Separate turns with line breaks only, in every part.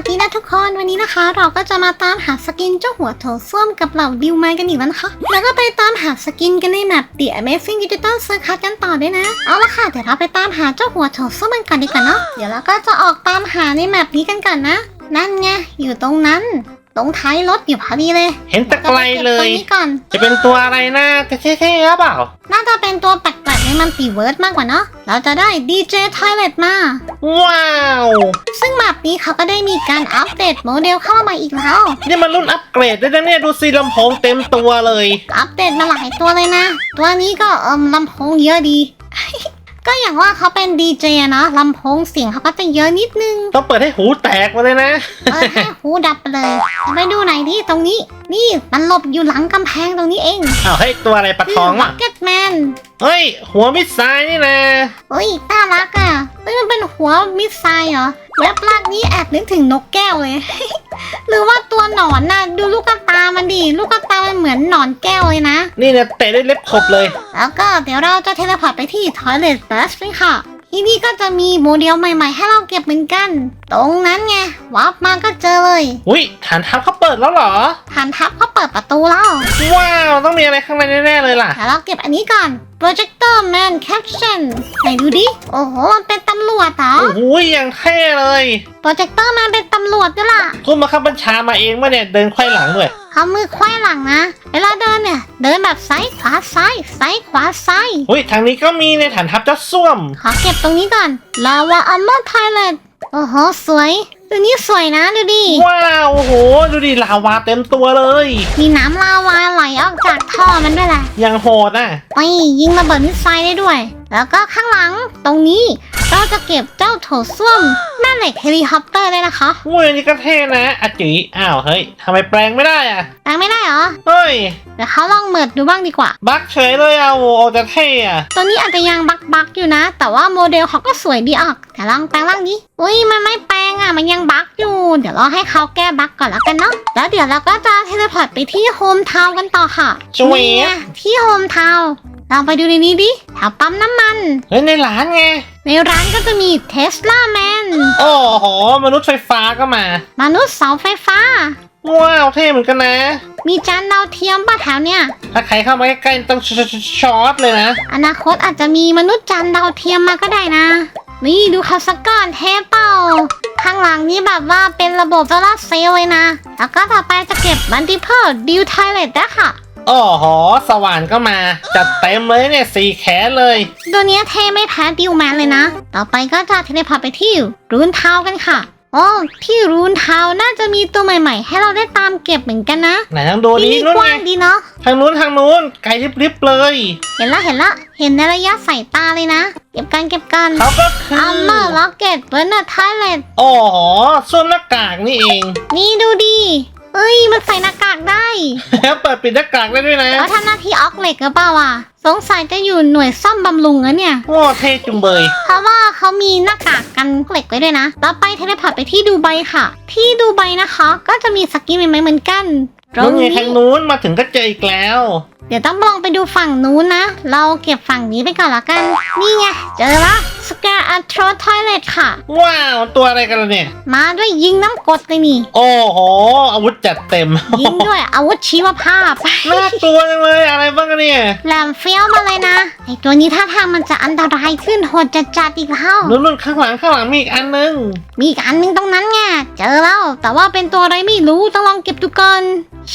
สดีนะทุกคนวันนี้นะคะ เราก็จะมาตามหาสกินเจ้าหัวโถส้วมกับเหล่าดิวไม้กันอีกแล้วนะคะ แล้วก็ไปตามหาสกินกันในแมป The Amazing Digital Circuit กันต่อด้วยนะ เอาละค่ะเดี๋ยวเราไปตามหาเจ้าหัวโถส้วมกันก่อนดีกว่าเนาะเดี๋ยวเราก็จะออกตามหาในแมปนี้กันก่อนนะ นั่นไงอยู่ตรงนั้น ตรงท้ายรถอยู่พอดีเลย
เห็นแต่ไกลเล
ก็ไปก็บตร
ย
งนี้ก่อน
จะเป็นตัวอะไรนะเท่ๆหรือเปล่า
น่าจะเป็นตัวแปลกๆในมันติเวิร์ดมากกว่าเนาะ เราจะได้ DJ Toilet มา
ว้าว
ซึ่งแมปนี้เขาก็ได้มีการอัปเดตโมเดลเข้ามาอีกแล้ว
นี่มันรุ่นอัปเกรดด้วยนะเนี่ยดูสิลำโพงเต็มตัวเลย
อัปเดตมาหลายตัวเลยนะ ตัวนี้ก็เอิมลำโพงเยอะดี ก็อย่างว่าเขาเป็นดีเจอะเนาะลำโพงเสียงเขาก็จะเยอะนิดนึง
ต้องเปิดให้หูแตกมาเลยนะ
เออให้หูดับไปเลยไปดูไหนอยดิตรงนี้ นี่มันหลบอยู่หลังกำแพงตรงนี้เอง
เอาให้ยตัวอะไรปลาทอง
บั
อะ
กเก็ตแมน
เฮ้ย หัวมิดไซน์นี่นะ
เฮ้ยน่ารักอะเฮ้ยมันเป็นหัวมิสไซล์เหรอ เว็บลากนี้แอบนึกถึงนกแก้วเลย หรือว่าตัวหนอนน่ะดูลูกตามันดิลูกตามันเหมือนหนอนแก้วเลยนะ
นี่เนี่ยเตะด้วยเล็บขบเลย
แล้วก็เดี๋ยวเราจะเทเลพอร์ตไปที่ Toilet Bus เลยค่ะ ที่นี่ก็จะมีโมเดลใหม่ๆ ให้เราเก็บเหมือนกัน ตรงนั้นไงวับมาก็เจอเลย
อุ้ยฐานทัพเขาเปิดแล้วเหรอ
ฐานทัพเขาเปิดประตูแล้ว
ว้าว ต้องมีอะไรข้างในแน่ๆเลยล่ะ
แต่เราเก็บอันนี้ก่อน Projector Man Caption ไหนดูดิ โอ้โห มันเป็นตำรวจเหรอ
โอ้โหอย่างเท่เลย
Projector Man เป็นตำรวจด้วยล่ะ
คุณมาขับบัญชามาเองมาเนี่ย เดินไขว้หลังด้วย
เขามือควายหลังนะ เวลาเดินเนี่ย เดินแบบซ้ายขวาซ้ายซ้ายขวาซ้าย
อุ้ยทางนี้ก็มีในฐานทัพเจ้าส้วม
ขอเก็บตรงนี้ก่อน Lava Armor Toilet โอ้โห สวยดูนี่สวยนะ ดูดิ
ว้าว โอ้โห ดูดิลาวาเต็มตัวเลย
มีน้ำลาวาไหลออกจากท่อมันด้วยแหละ
อย่างโหดอะ
ไปยิงระเบิดมิสไซล์ได้ด้วย แล้วก็ข้างหลังตรงนี้เราจะเก็บเจ้าโถส้วมแม่เหล็กเฮลิคอปเตอร์ได้นะคะ
อุ้ยอันนี้ก็เท่นะอาจิอ้าวเฮ้ยทำไมแปลงไม่ได้อะ
แปลงไม่ได้เหรอ
เฮ้ย
เดี๋ยวเขาลองเมิดดูบ้างดีกว่า
บักเฉยเลยอะโอ้โหจะเท่อะ
ตัวนี้อาจจะยังบักบักๆอยู่นะ แต่ว่าโมเดลเขาก็สวยดีออก แต่ลองแปลงร่างนี้ อุ้ยมันไม่แปลงอะ มันยังบักอยู่ เดี๋ยวเราให้เขาแก้บักก่อนแล้วกันเนาะแล้วเดี๋ยวเราก็จะเทเลพอร์ตไปที่โฮมทาวน์กันต่อค่ะ
สวย
นี่ไงที่โฮมทาวน์ลองไปดูในนี้ดิแถวปั๊มน้ำมัน
เฮ้ยในร้านไง
ในร้านก็จะมีเทสลาแมน
โอ้โห มนุษย์ไฟฟ้าก็มา
มนุษย์เสาไฟฟ้า
ว้าวเท่เหมือนกันนะ
มีจานดาวเทียมป่ะแถวเนี้ย
ถ้าใครเข้ามาใกล้ๆต้องชชชช็อตเลยนะ
อนาคตอาจจะมีมนุษย์จานดาวเทียมมาก็ได้นะ นี่ดูเขาสักก่อนเทปเปล่าข้างหลังนี้แบบว่าเป็นระบบโซลาร์เซลล์เลยนะ แล้วก็ต่อไปจะเก็บมัลติเพ e ดิวไทเลตได้ค่ะ
โอ้โห สว่านก็มา จัดเต็มเลยเนี่ยสี่แขนเลย
ตัวเนี้ยเทไม่แพ้ดิวแมนเลยนะ ต่อไปก็จะเทเลพอร์ตไปที่รูนทาวน์กันค่ะ โอ้ที่รูนทาวน์น่าจะมีตัวใหม่ ๆ ให้เราได้ตามเก็บเหมือนกันนะ
ไหนทางดู
ที่
นี้
นี่
นู่น
ก
ไง
ว้างดีเนาะ
ทางนู้นทางนู้นไกลริบๆเลย
เห็นละเห็นละเห็นในระยะสายตาเลยนะ เก็บกันเก็บกัน
เขาก็คือ
อัมเมอร์ล็อกเก็ตเบอร์เนอร์ไทเลต
โอ้โหส้วมหน้ากากนี่เอง
นี่ดูดิ เอ้ย มันใส่หน้ากากได้
เปิดปิดหน้ากากได้ด้วยนะ
แล้วทำหน้าที่ออกเหล็กหรือเปล่าวะสงสัยจะอยู่หน่วยซ่อมบำรุงแล้วเนี่ย
โอ้เท่จุงเบย
เพราะว่าเขามีหน้ากากกันเหล็กไว้ด้วยนะ ต่อไปเทเลพอร์ตไปที่ดูไบค่ะ ที่ดูไบนะคะ ก็จะมีสกินใหม่ๆเหมือนกันตร
นู้
ง
นไง
นี้
ทางนู้นมาถึงก็เจออีกแล้ว
เดี๋ยวต้องลองไปดูฝั่งนู้นนะ เราเก็บฝั่งนี้ไปก่อนละกัน นี่ไง เจอละ สแกร์อัลโทรทอยเลตค่ะ
ว้าว ตัวอะไรกันล่ะเนี่ย
มาด้วยยิงน้ำกรดเลยนี่
โอ้โห อาวุธจัดเต็ม
ยิงด้วยอาวุธชีวภาพ
น่ากลัวจังเลยอะไรบ้างกันเนี่ย
แหลมเฟี้ยวมาเลยนะ ไอตัวนี้ท่าทางมันจะอันตรายขึ้นโหดจัดจัดๆอีกแล้ว
นู่นๆข้างหลังข้างหลังมีอีกอันนึง
มีอีกอันหนึงตรงนั้นไง เจอแล้ว แต่ว่าเป็นตัวอะไรไม่รู้ ต้องลองเก็บดูก่อน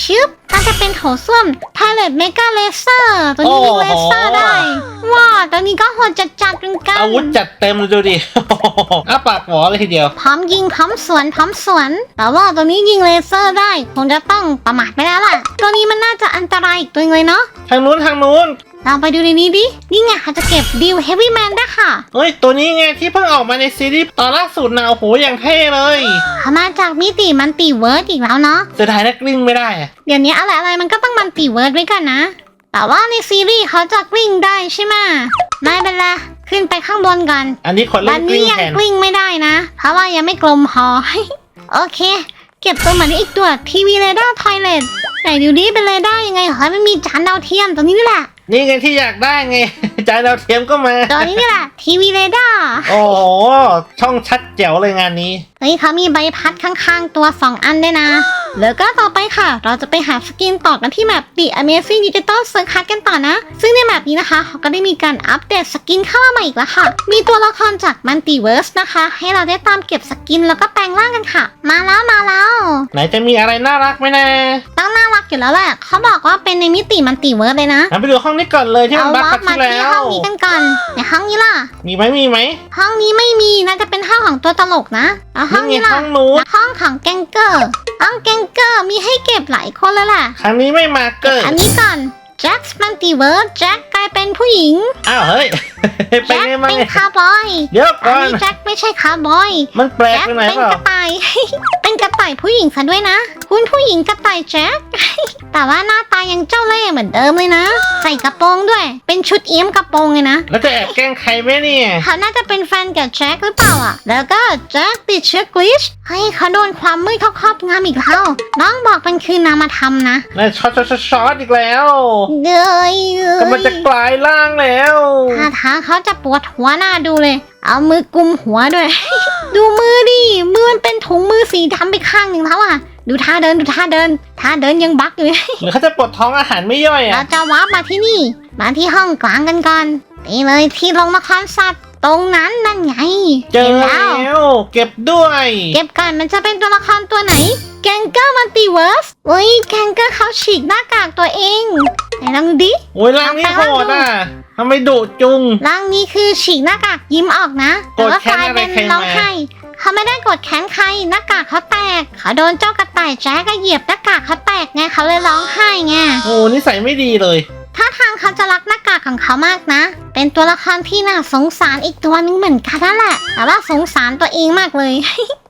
ชึบน่าจะเป็นโถส้วมไทเลตเมกาเลเซอร์ตัวนี้ยิงเลเซอร์ได้ ว้าตัวนี้ก็โหดจัดจัดๆเหมือนกัน
อาวุธจัดเต็มเลยดูดิอ้าปากหวอเลยทีเดียว
พร้อมยิงพร้อมสวนพร้อมสวน แต่ว่าตัวนี้ยิงเลเซอร์ได้คงจะต้องประมาทไปแล้วล่ะ ตัวนี้มันน่าจะอันตรายอีกตัวหนึ่งเลยเนาะ
ทางนู้นทางนู้น
ลองไปดูในนี้ดิ นี่ไงเขาจะเก็บดิวเฮฟวี่แมนได้ค่ะ
เฮ้ย ตัวนี้ไงที่เพิ่งออกมาในซีรีส์ตอนล่าสุดนะโอ้โหอย่างเท่เลย
เขามาจากมิติมันติเวิร์ดอีกแล้วเนาะ
จะถ่ายนักกลิ้งไม่ได้อะ
เดี๋ยวนี้อะไรอะไรๆมันก็ต้องมันติเวิร์ดไว้กันนะ แต่ว่าในซีรีส์เขาจะกลิ้งได้ใช่ไหมไม่เป็นไรขึ้นไปข้างบนก่อน
อันนี้คน
วั
เล่
น
นก
นี้
ลิ้ง
ยัง
แทน
กลิ้งไม่ได้นะ เพราะว่ายังไม่กลมพอโอเค เก็บตัวเหมือนอีกตัวทีวีเรดาร์ทอยเลตไหนดูดิเป็นเรดาร์ยังไงเหรอไม่มีจานดาวเทียมตัวนี้นี่แหละ
นี่ไงที่อยากได้ไง จานดาวเทียมก็มา
ตัวนี้นี่แหละทีวีเรดาร์
โอ้โหช่องชัดแจ๋วเลยงานนี้
เฮ้ยเขามีใบพัดข้างๆตัว 2 อันด้วยนะ แล้วก็ต่อไปค่ะ เราจะไปหาสกินต่อกันที่แมป The Amazing Digital Circuit กันต่อนะ ซึ่งในแมปนี้นะคะเขาก็ได้มีการอัปเดตสกินเข้ามาใหม่อีกแล้วค่ะ มีตัวละครจาก Multiverse นะคะ ให้เราได้ตามเก็บสกินแล้วก็แปลงร่างกันค่ะ มาแล้วมาแล้ว
ไหนจะมีอะไรน่ารักไหมนะ
ต้องน่ารักอยู่แล้วแหละเขาบอกว่าเป็นในมิติมัลติเวิร์สเลยนะ
งั้นไปดูห้องนี้ก่อนเลยที่มัน
เอา
บัก
ล็อ
กั
ก
บ
มา
ที่
ที่
แล้ว
ห้องนี้กันก่อนในห้องนี้ล่ะ
มีไหมมีไหม
ห้องนี้ไม่มีน่าจะเป็นห้องของตัวตลกนะแล้วห้อง
นี่
นี้
ไง
ล่ะ
ห้องนู้น
ห้องของแกงเกอร์ห้องแกงเกอร์มีให้เก็บหลายคนเลยแหละ
ครั้งนี้ไม่มาเกิด
อันนี้ก่อนแจ็คมัลติเวิร์สแจ็คกลายเป็นผู้หญิง
อ้าวเฮ้ย เป็น
แจ็ค
ไงมา
เป็น
ไง
คาร์บอย
เดี๋ยว
อัน
ก่อน
นี้แจ็คไม่ใช่คาร์บอย
มันแปลก
แจ็ค
ไปไหน
เป็น
เปล่า
กระต่ายเป็นก ระต่ายผู้หญิงซะด้วยนะ คุณผู้หญิงกระต่ายแจ็ค แต่ว่าหน้าตายังเจ้าเล่ห์เหมือนเดิมเลยนะ ใส่กระโปรงด้วย เป็นชุดเอี้ยมกระโปรงเลยนะ
แล้วจะแอบแกล้งใครไหมเนี่ย
เขาน่าจะเป็นแฟนกับแจ็คหรือเปล่าอะ แล้วก็แจ็คติดเชื้อกลิชเฮ้ยเขาโดนความมืดเขาครอบงำอีกแล้วน้องบอกมันคือนามธรรมนะ
นั่นช็อตช็อตช็อตช็อตอีกแล้ว
เดยเอ้ย
กำลังจะกลายร่างแล้ว
ท่าทางเขาจะปวดหัวหน้าดูเลย เอามือกุมหัวด้วย ดูมือดิ มือมันเป็นถุงมือสีดำไปข้างหนึ่งแล้วอะ ดูท่าเดินดูท่าเดิน ท่าเดินยังบักอยู่เลย
หรือเขาจะปวดท้องอาหารไม่ย่อย
เรา
อะ
จะวาร์ปมาที่นี่ มาที่ห้องกลางกันก่อน นี่เลยที่ลงมาคอนสัตว์ ตรงนั้นนั่นไง
เจอ
ห็น
แล้วเก็บด้วย
เก็บกันมันจะเป็นตัวละครตัวไหน แกงเกอร์มัลติเวิร์สเฮ้ยแกงเกอร์เขาฉีกหน้ากากตัวเองไหนลองดูดิ
โอ้ยร่างนี้โหดอะ ทำไมดุจุง
ร่างนี้คือฉีกหน้ากากยิ้มออกนะแต่ว่ากลายเป็น
โกรธแค้นอะไรใครมา
ร้องไห้เขาไม่ได้กดแค้นใครหน้ากากเขาแตก เขาโดนเจ้ากระต่ายแจ๊กเหยียบหน้ากากเขาแตกไงเขาเลยร้องไห้ไง
โอ้นิสัยไม่ดีเลย
ถ้าทางเขาจะรักหน้ากากของเขามากนะ เป็นตัวละครที่น่าสงสารอีกตัวนึงเหมือนกันนั่นแหละ แต่ว่าสงสารตัวเองมากเลย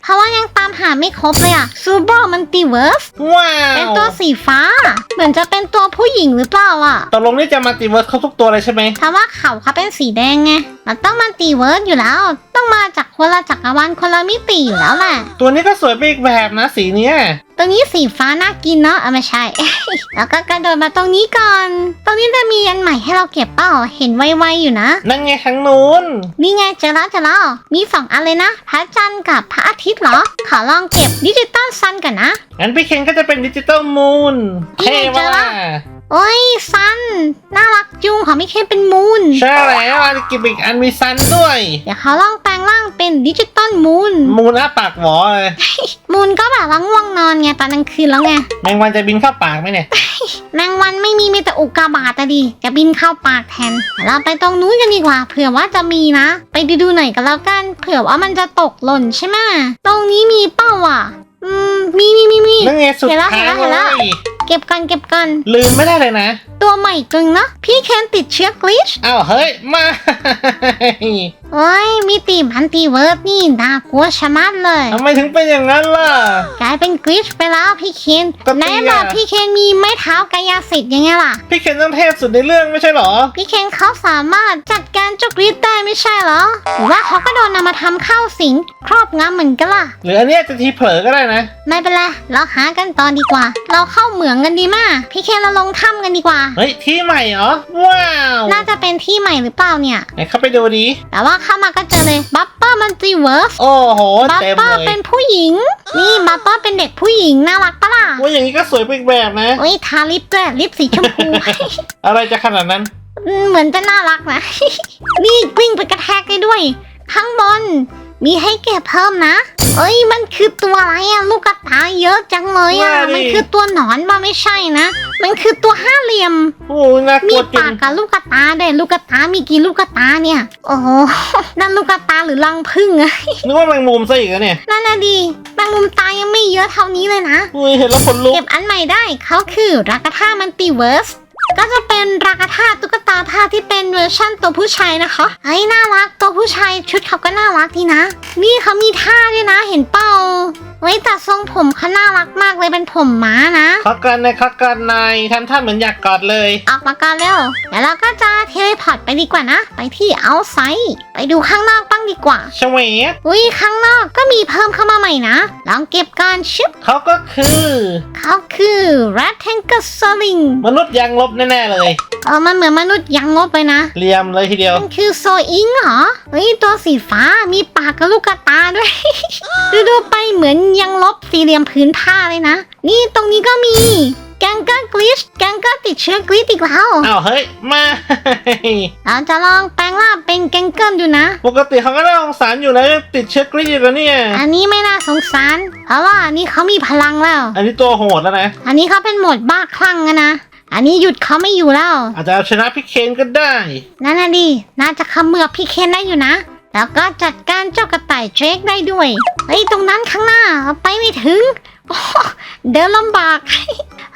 เพราะว่ายังตามหาไม่ครบเลยอะซูเปอร์มันติเวิร์ส
ว้าว
เป็นตัวสีฟ้า เหมือนจะเป็นตัวผู้หญิงหรือเปล่าอะ
ตกลงนี่จะมาติเวิร์สครบทุกตัวเลยใช่ไหม
เพราะว่าเขาเขาเป็นสีแดงไงมันต้องมันตีเวิร์ดอยู่แล้ว ต้องมาจากคนละจักรวาลคนละมิติอยู่แล้วแหละ
ตัวนี้ก็สวยไปอีกแบบนะสีเนี้ย
ตัวนี้สีฟ้าน่ากินเนาะอะไม่ใช่ แล้วก็กระโดดมาตรงนี้ก่อน ตรงนี้จะมีอันใหม่ให้เราเก็บเปล่าเห็นไวๆอยู่นะ
นั่นไงทางนู้น
นี่ไงเจอแล้วเจอแล้วมีสองอันเลยนะ พระจันทร์กับพระอาทิตย์เหรอ ขอลองเก็บดิจิตอลซันก่อนนะ
งั้นพี่เคนก็จะเป็นดิจิตอลมูน
นี่
เท่
ไงเจ
มา
อละ
ก
โอ้ยซัน น่ารักจุงของไม่เคเป็นมูน
ใช่แล้วอันกิบอีกอันมีซันด้วย
เดี๋ยวเขาลองแปลงร่างเป็นดิจิตอลมูน
มูนอ้าปากหวอเลย
มูนก็แบบว่าง่วงนอนไงตอนกลางคืนแล้วไง
แมงวันจะบินเข้าปากไหมเนี่ย
แมงวันไม่มีมีแต่อุกกาบาตอะดิจะบินเข้าปากแทน เราไปตรงนู้นกันดีกว่า เผื่อว่าจะมีนะ ไปดูดูๆหน่อยกันแล้วกัน เผื่อว่ามันจะตกหล่นใช่ไหมตรงนี้มีเป้าอะ อืมมีมีมีมี
นั่นไงสุด
เห็นแล้ว
ท้าย
เห็นแล้วเห็น
เล
แล้ว
ย
เก็บกันเก็บกัน
ลืมไม่ได้เลยนะ
ตัวใหม่กึ่งเนาะพี่เคนติดเชื้อกลิช
อ้าวเฮ้ยมา
โอ้ยมีตีมอันตีเวิร์ดนี่น่ากลัวชะมัดเลย
ทำไมถึงเป็นอย่างนั้นล่ะ
กลายเป็นกลิชไปแล้วพี่เคน
ก็
ไหน
เตี้ย
บอกพี่เคนมีไม้เท้ากายสิทธิ์ยังไงล่ะ
พี่เคนต้องเทพสุดในเรื่องไม่ใช่เหรอ
พี่เคนเขาสามารถจัดการเจ้ากรีดได้ไม่ใช่เหรอหรือว่าเขาก็โดนนำมาทำเข้าสิงครอบงำเหมือนกันล่ะ
หรืออันเนี้ยจะทีเผลอก็ได้นะ
ไม่เป็นไรเราหากันตอนดีกว่า เราเข้าเหมืองกันดีมากพี่เคนเราลงถ้ำกันดีกว่า
เฮ้ยที่ใหม่เหรอ ว้าว
น่าจะเป็นที่ใหม่หรือเปล่าเนี่ย
ไหนเข้าไปดูดิ
แต่ว่าเข้ามาก็เจอเลยบัปเปอร์มันจีเวิร์ส
โอ้โห
บัป
เต็ม
เปอ
เล
ร์
ย
เป็นผู้หญิง นี่บัปเปอร์เป็นเด็กผู้หญิงน่ารักปะล่ะ
ว่าอย่างนี้ก็สวยไปอีกแบบนะ
โอ้ยทาลิปด้วยลิปสีชมพู
อะไรจะขนาดนั้น
อืมเหมือนจะน่ารักนะ นี่กลิ้งไปกระแทกได้ด้วย ข้างบน มีให้เก็บเพิ่มนะ เอ้ยมันคือตัวอะไรอะลูกกระตายเยอะจังเลยอะ
ว่าดิ
มันคือตัวหนอนมาไม่ใช่นะ มันคือตัวห้าเหลี่ยม
โอ้ยน่าก
มี
ลัวจริ
ปางกกับลูกกระตาด้วยลูกกระตามีกี่ลูกกระตาเนี่ย โอ้โห นั่นลูกกระตาหรือรังผึ้งอะ
นึกว่าแมงมุมซะอีกอะเนี่ย
นั่นน่ะดีแมงมุมตายยังไม่เยอะเท่านี้เลยนะ
อุ้ยเห็นแล้วขนลุก
เก็บอันใหม่ได้เขาคือรากาธามันติเวิร์ส ก็จะเป็นรากาธาตุ๊กตาผ้าที่เป็นเวอร์ชั่นตัวผู้ชายนะคะเฮ้ยน่ารักตัวผู้ชายชุดเขาก็น่ารักดีนะ นี่เขามีท่าด้วยนะเห็นเป้าเฮ้ยแต่ทรงผมเขาน่ารักมากเลยเป็นผมม้านะ
ขอกันในอยขอกันในอยทำท่าเหมือนอยากกอดเลย
ออกมาก่อนเร็วเดี๋ยวเราก็จะเทเลพอร์ตไปดีกว่านะ ไปที่เอาไซด์ไปดูข้างนอกบ้างดีกว่า
ชเวต
อุ้ยข้างนอกก็มีเพิ่มเข้ามาใหม่นะ ลองเก็บกันชึบ
เขาก็คือ
เขาคือ r a t t a n g l e s l i n g
มนุษย์ยางลบแน่ๆเลย
เออมันเหมือนมนุษย์ยังงบไปนะ
เรียมเลยทีเดียว
มันคือโซอิงเหรอ เฮ้ย ตัวสีฟ้ามีปากกับลูกกระตาด้วย ดูดูๆไปเหมือนยังลบสี่เหลี่ยมพื้นผ้าเลยนะ นี่ตรงนี้ก็มี แกงเกอร์กลิชแกงเกอร์ติดเชื้อกรีดอีกแล้ว
อ้าวเฮ้ยมา
เราจะลองแปลงร่างเป็นแกงเกิลดูนะ
ปกติเขาก็น่าสงสารอยู่แล้วติดเชื้อกรีดอยู่แล้วเนี่ย
อันนี้ไม่น่าสงสาร เพราะว่าอันนี้เขามีพลังแล้ว
อันนี้ตัวโหดแล้วนะ
อันนี้เขาเป็นโหมดบ้าคลั่งอะนะ อันนี้หยุดเขาไม่อยู่แล้ว
อาจจะเอาชนะพี่เคนก็ได้
นั่นน่ะดิน่าจะเขมือบพี่เคนได้อยู่นะ แล้วก็จัดการเจ้ากระต่ายเจคได้ด้วยเฮ้ยตรงนั้นข้างหน้าไปไม่ถึงเดินลำบาก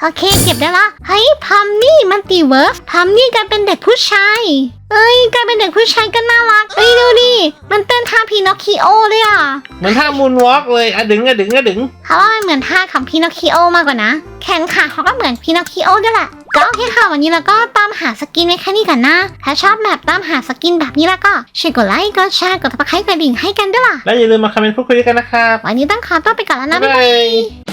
โอเคเก็บได้ละเฮ้ยพัมนี่มันตีเวิร์สพัมนี่กลายเป็นเด็กผู้ชาย เอ้ยกลายเป็นเด็กผู้ชายก็น่ารักเฮ้ยดูดิ มันเต้นท่าพีนอคคิโอเลยอะ
เหมือนท่ามูนวอล์กเลยอะดึงอะดึงอะดึง
เพราะว่ามันเหมือนท่าของพีนอคคิโอมากกว่านะ แขนขาเขาก็เหมือนพีนอคคิโอด้วยแหละ ก็โอเคค่ะวันนี้เราก็ตามหาสกินไว้แค่นี้กันนะ ถ้าชอบแบบตามหาสกินแบบนี้แล้วก็ช่วยกดไลค์กดแชร์กดติดตามกระดิ่งให้กันด้วยล่ะ
แล้วอย่าลืมมาคอมเมนต์พูดคุยกันนะครับ
วันนี้ต้องขอตัวไปก่อนแล้วนะ
บ๊า
บ๊ายยบาย
บาย